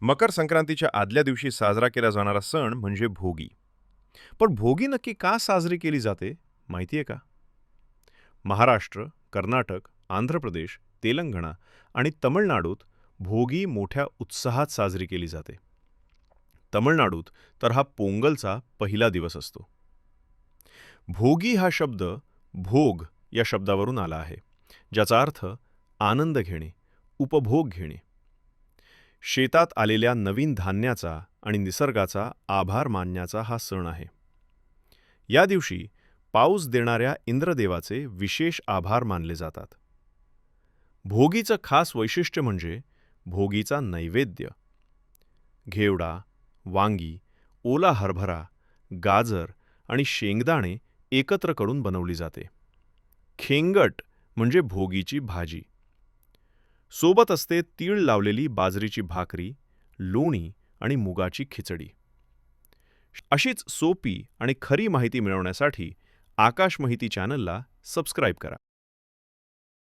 मकर संक्रांतीच्या आदल्या दिवशी साजरा केला जाणारा सण म्हणजे भोगी. पण भोगी नक्की का साजरी केली जाते माहिती आहे का? महाराष्ट्र कर्नाटक आंध्र प्रदेश तेलंगणा आणि तमिळनाडूत भोगी मोठ्या उत्साहात साजरी केली जाते. तमिळनाडूत तर हा पोंगलचा पहिला दिवस असतो. भोगी हा शब्द भोग या शब्दावरून आला आहे ज्याचा अर्थ आनंद घेणे उपभोग घेणे. शेतात आलेल्या नवीन धान्याचा आणि निसर्गाचा आभार मानण्याचा हा सण आहे. या दिवशी पाऊस देणाऱ्या इंद्रदेवाचे विशेष आभार मानले जातात. भोगीचं खास वैशिष्ट्य म्हणजे भोगीचा नैवेद्य. घेवडा वांगी ओला हरभरा गाजर आणि शेंगदाणे एकत्र करून बनवली जाते. खेंगट म्हणजे भोगीची भाजी. सोबत असते तीळ लावलेली बाजरीची भाकरी लोणी आणि मुगाची खिचडी. अशीच सोपी आणि खरी माहिती मिळवण्यासाठी आकाश माहिती चॅनलला सबस्क्राईब करा.